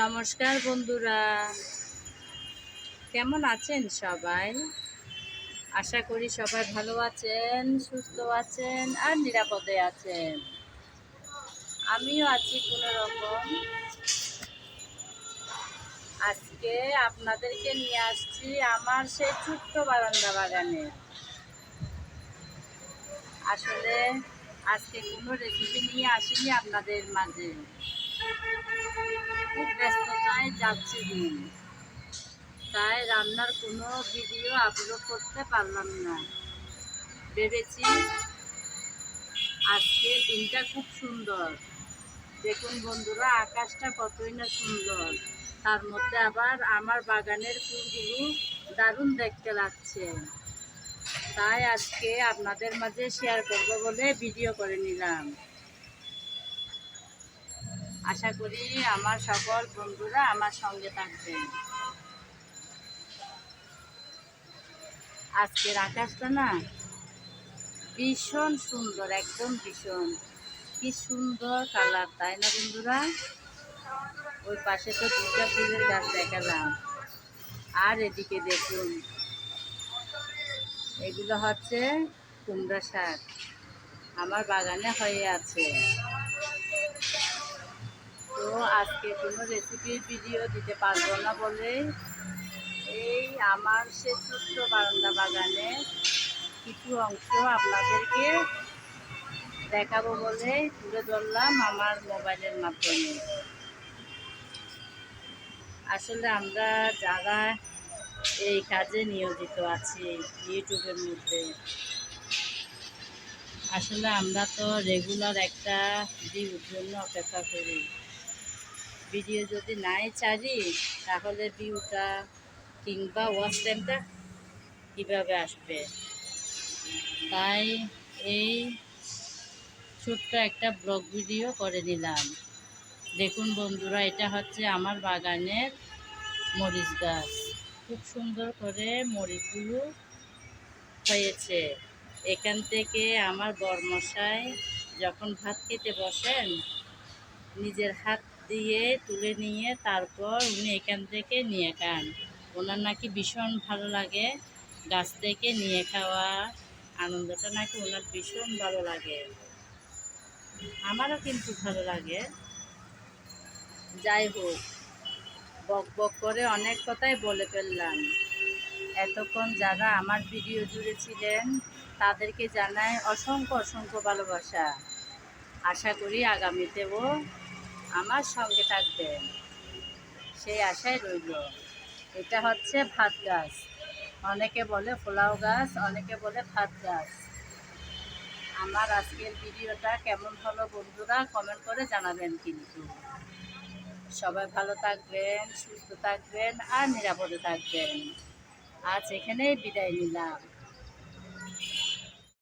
নমস্কার বন্ধুরা। কেমন আছেন সবাই? আশা করি সবাই ভালো আছেন, সুস্থ আছেন আর নিরাপদে আছেন। আমিও আছি কোনো রকম আজকে আপনাদেরকে নিয়ে আসছি আমার সেই ছোট্ট বারান্দা বাগানে। আসলে আজকে কোনো রেসিপি নিয়ে আসিনি আপনাদের মাঝে। যাচ্ছে দিন। তাই রান্নার কোনো ভিডিও আপলোড করতে পারলাম না। ভেবেছি আজকে দিনটা খুব সুন্দর। দেখুন বন্ধুরা, আকাশটা কতই না সুন্দর। তার মধ্যে আবার আমার বাগানের ফুলগুলো দারুণ দেখতে লাগছে। তাই আজকে আপনাদের মাঝে শেয়ার করব বলে ভিডিও করে নিলাম। আশা করি আমার সকল বন্ধুরা আমার সঙ্গে থাকবেন। আজকের আকাশটা না ভীষণ সুন্দর, একদম ভীষণ। কি সুন্দর কালার, তাই না বন্ধুরা? ওই পাশে তো দুর্গা ফুলের গাছ দেখালাম। আর এদিকে দেখুন, এগুলো হচ্ছে কুমড়া শাক। আমার বাগানে হয়ে আছে। আজকে কোনো রেসিপির ভিডিও দিতে পারব না বলে এই আমার সে ছোট্ট বারান্দা বাগানে কিছু অংশ আপনাদেরকে দেখাবো বলে তুলে ধরলাম আমার মোবাইলের মাধ্যমে। আসলে আমরা যারা এই কাজে নিয়োজিত আছি ইউটিউবের মধ্যে, আসলে আমরা তো রেগুলার একটা ভিউর জন্য অপেক্ষা করি। ভিডিও যদি নাই ছাড়ি, তাহলে ভিউটা কিংবা ওয়াচ টাইমটা কীভাবে আসবে? তাই এই ছোট্ট একটা ব্লগ ভিডিও করে নিলাম। দেখুন বন্ধুরা, এটা হচ্ছে আমার বাগানের মরিচ গাছ। খুব সুন্দর করে মরিচগুলো হয়েছে। এখান থেকে আমার বরমশাই যখন ভাত খেতে বসেন, নিজের হাত দিয়ে তুলে নিয়ে তারপর উনি এখান থেকে নিয়ে খান। ওনার নাকি ভীষণ ভালো লাগে। গাছ থেকে নিয়ে খাওয়া আনন্দটা নাকি ওনার ভীষণ ভালো লাগে। আমারও কিন্তু ভালো লাগে। যাই হোক, বক বক করে অনেক কথাই বলে ফেললাম। এতক্ষণ যারা আমার ভিডিও জুড়ে ছিলেন, তাদেরকে জানাই অসংখ্য অসংখ্য ভালোবাসা। আশা করি আগামীতেও আমার সঙ্গে থাকবেন। সেই আশায় রইল। এটা হচ্ছে ভাত গাছ। অনেকে বলে পোলাও গাছ, অনেকে বলে ভাত গাছ। আমার আজকের ভিডিওটা কেমন হলো বন্ধুরা কমেন্ট করে জানাবেন কিন্তু। সবাই ভালো থাকবেন, সুস্থ থাকবেন আর নিরাপদে থাকবেন। আজ এখানেই বিদায় নিলাম।